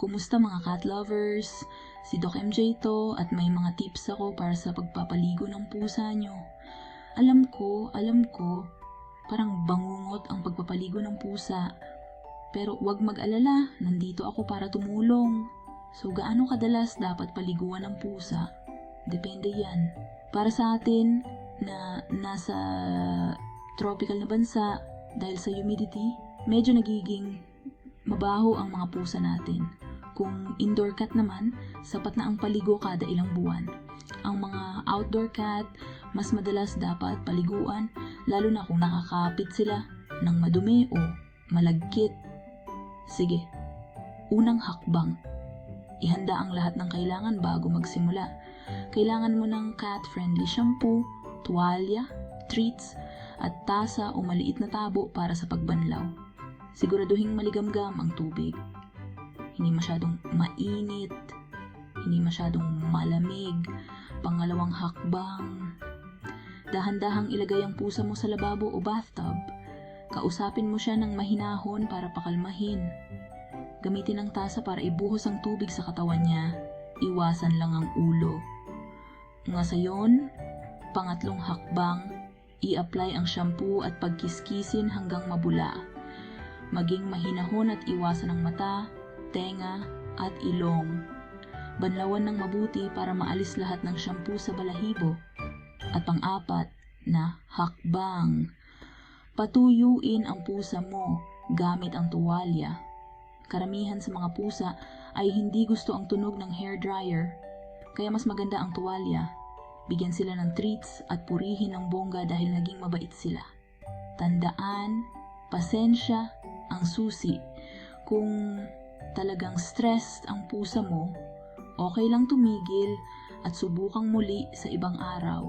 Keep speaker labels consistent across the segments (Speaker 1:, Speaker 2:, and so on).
Speaker 1: Kumusta mga cat lovers? Si Doc MJ to at may mga tips ako para sa pagpapaligo ng pusa nyo. Alam ko, alam ko, parang bangungot ang pagpapaligo ng pusa. Pero wag mag-alala, nandito ako para tumulong. So gaano kadalas dapat paliguan ng pusa? Depende yan. Para sa atin na nasa tropical na bansa, dahil sa humidity, medyo nagiging mabaho ang mga pusa natin. Kung indoor cat naman, sapat na ang paligo kada ilang buwan. Ang mga outdoor cat, mas madalas dapat paliguan, lalo na kung nakakapit sila ng madumi o malagkit. Sige, unang hakbang. Ihanda ang lahat ng kailangan bago magsimula. Kailangan mo ng cat-friendly shampoo, tuwalya, treats, at tasa o maliit na tabo para sa pagbanlaw. Siguraduhing maligamgam ang tubig. Hindi masyadong mainit, hindi masyadong malamig. Pangalawang hakbang. Dahan-dahang ilagay ang pusa mo sa lababo o bathtub. Kausapin mo siya ng mahinahon para pakalmahin. Gamitin ang tasa para ibuhos ang tubig sa katawan niya. Iwasan lang ang ulo. Nga sayon, pangatlong hakbang, i-apply ang shampoo at pagkiskisin hanggang mabula. Maging mahinahon at iwasan ang mata, tenga, at ilong. Banlawan ng mabuti para maalis lahat ng shampoo sa balahibo. At pang-apat na hakbang. Patuyuin ang pusa mo gamit ang tuwalya. Karamihan sa mga pusa ay hindi gusto ang tunog ng hair dryer, kaya mas maganda ang tuwalya Bigyan sila ng treats at purihin ng bongga dahil naging mabait sila. Tandaan, pasensya ang susi. Kung talagang stressed ang pusa mo, okay lang tumigil at subukang muli sa ibang araw.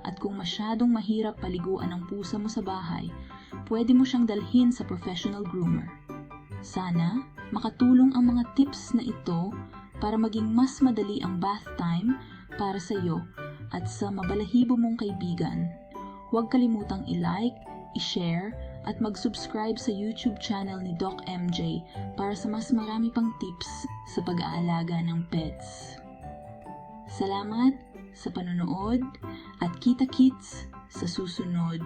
Speaker 1: At kung masyadong mahirap paliguan ang pusa mo sa bahay, pwede mo siyang dalhin sa professional groomer. Sana makatulong ang mga tips na ito para maging mas madali ang bath time para sa iyo at sa mabalahibo mong kaibigan. Huwag kalimutang i-like, i-share, at mag-subscribe sa YouTube channel ni Doc MJ para sa mas marami pang tips sa pag-aalaga ng pets. Salamat sa panonood at kita-kits sa susunod.